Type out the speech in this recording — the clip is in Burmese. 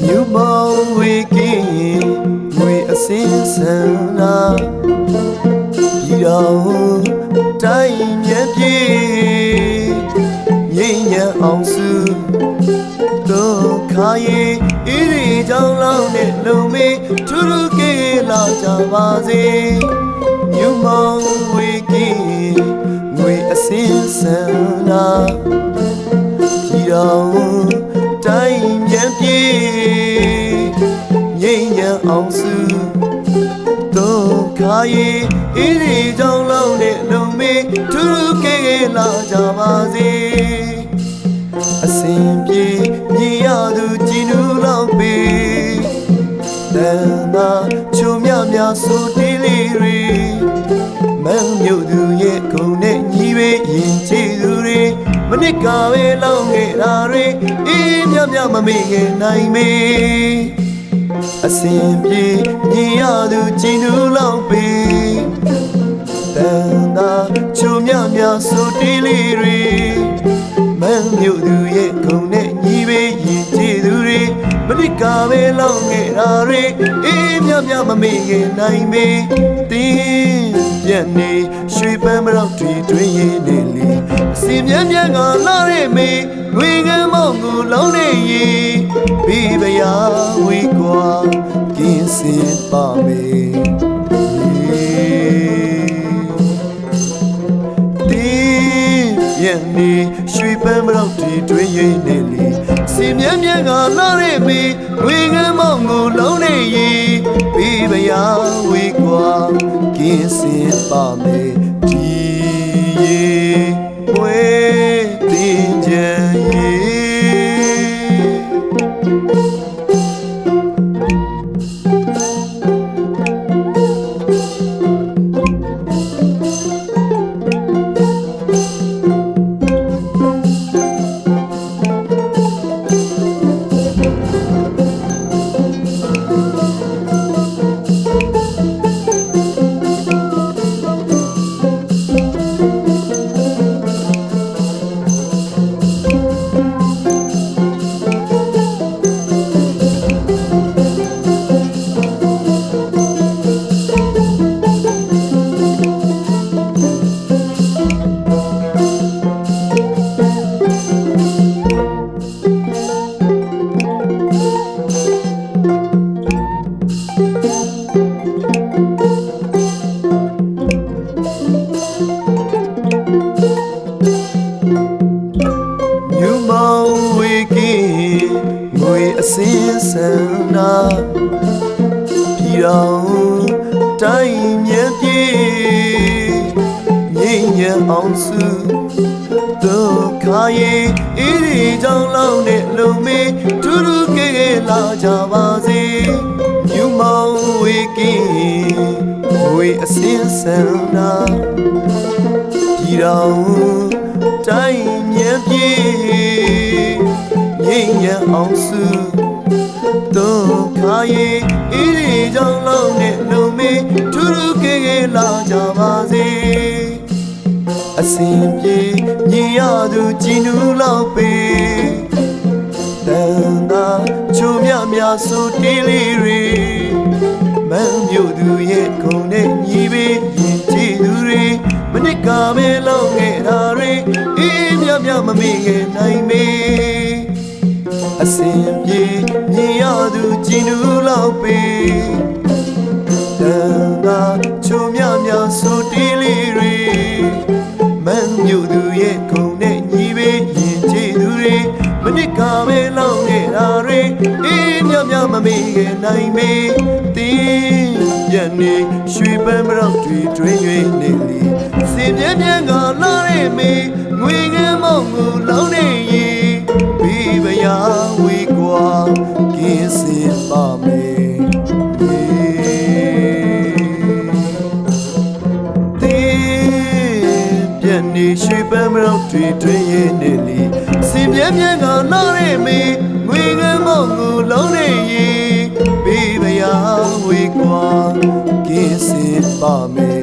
မြူမောင်ဝေကင်းငွေအစင်းဆန်လာပြည်တော်တိုင်းမြတ်ပြေငိမ့်ညံအောင်စုဒုက္ခရေဣရိ ကြောင့်လောင်းနဲ့လုံမေထူးထူးကဲလာကြပါစေမြူမောင်ဝေကင်းငွေအစင်းဆန်လာပြည်တော်တိုင်းမြန်ပြေငိမ့်ညံအောင်စုဒုက္ခရေဣရိကြော န်သာချုံမြမြဆိုတေးလေးတွေမန်းမြို့သူရဲ့ဂုံနဲ့ညီပဲရင်ချီသူတွေမနစ်ကပဲလောင်းခဲ့တာတွေအေးမြမြမမေ့ခဲ့နိုင်မေအစဉ်ပြေမြင်ရသူကြည်နူးလောက်ပေတန်သာချုံမြမြဆိုတေးလေးတွေ ပဲလောင်းခဲ့တာတွေအေးမြမြမမေ့ခဲ့နိုင်မေတင်းပြက်နေရွှေပန်းမတော့တွေတွင်ရင်နေလေအစီမြန်းမြန်းကလာရဲ့မေငွေငန်းမောင်ကိုလောင်းနေရင်ဘေးပရာဝေကွာကင်းစင်ပါမေတင်းပြက်နေရွှေပန်းမတော့တွေတွင်ရင်နေလေအ စီမြန်းမြန်းကလာရဲ့မေငွေငန်းမောင်ကိုလောင်းနေရင်ဘေးပရာဝေကွာကင်းစင်ပါမေဒီရေဝဲတင်ကြရေ အစင်းဆန္ဒပြည်တော်တိုင်းမြတ်ပြေငိမ့်ညံအောင်စုဒုက္ခရေဣရိကြောင့်လောင်းတဲ့လုံမေထူးထူးကဲကဲလာကြပါစေမြူမောင်ဝေကင်းငွေအစင်းဆန္ဒပြည်တော်တိုင်း ငိမ့်ညံအောင်စုဒုက္ခရေဣရိကြောင့်လုံးနဲ့လုံမေထူးထူးကဲကဲလာကြပါစေအစဉ်ပြေညီရသူကြည်နူးလောက်ပေတန်သာချိုမြမြဆိုတေးလေးတွေမန်းမြို့သူရဲ့ဂုံနဲ့ညီပေရင်ကြည်သူတွေမနစ်ကပဲလုံးခဲ့တာတွေအေးမြမြမမေ့ခဲ့နိုင်မေ အစဉ်ပြေမြင်ရသူကြည်နူးလောက်ပေတန်သာချိုမြမြဆိုတေးလေးတွေမန်းမြို့သူရဲ့ဂုံနဲ့ညီပေရင်ကြည်သူတွေမနစ်ကပဲလုံးခဲ့တာတွေအေးမြမြမမေ့ခဲ့နိုင်မေတင်းညနေရွှေပန်းမတော့တွေတွင်၍နေလေစင်မြဲမြဲကလာရဲ့မေငွေငယ်မောင်ကိုလောင်းနေ ရေရွှေပန်းမရောက်တွေတွင်ရင်းနေလီစီမြဲမြဲကနားရဲမီငွေငန်းမောင်းကိုလုံးနေရီဘေးဗျာဝေကွာကင်းစင်ပါမယ်